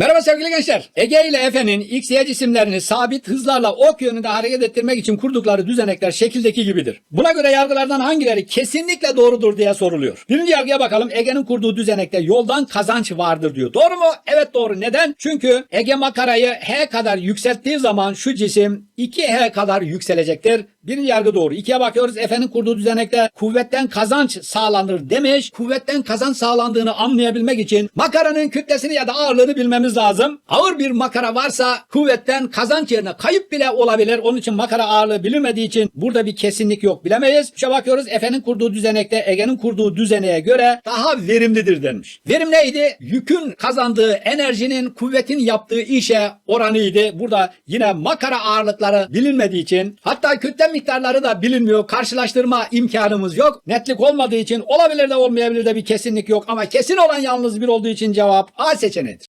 Merhaba sevgili gençler. Ege ile Efe'nin X, Y cisimlerini sabit hızlarla ok yönünde hareket ettirmek için kurdukları düzenekler şekildeki gibidir. Buna göre yargılardan hangileri kesinlikle doğrudur diye soruluyor. Birinci yargıya bakalım. Ege'nin kurduğu düzenekte yoldan kazanç vardır diyor. Doğru mu? Evet doğru. Neden? Çünkü Ege makarayı H kadar yükselttiği zaman şu cisim 2H kadar yükselecektir. Birinci yargı doğru. İkiye bakıyoruz. Efe'nin kurduğu düzenekte kuvvetten kazanç sağlanır demiş. Kuvvetten kazanç sağlandığını anlayabilmek için makaranın kütlesini ya da ağırlığını bilmemiz lazım. Ağır bir makara varsa kuvvetten kazanç yerine kayıp bile olabilir. Onun için makara ağırlığı bilinmediği için burada bir kesinlik yok bilemeyiz. Üçe bakıyoruz. Efe'nin kurduğu düzenekte Ege'nin kurduğu düzeneğe göre daha verimlidir denmiş. Verim neydi? Yükün kazandığı enerjinin kuvvetin yaptığı işe oranıydı. Burada yine makara ağırlıkları bilinmediği için hatta kütle miktarları da bilinmiyor. Karşılaştırma imkanımız yok. Netlik olmadığı için olabilir de olmayabilir de bir kesinlik yok ama kesin olan yalnız bir olduğu için cevap A seçeneğidir.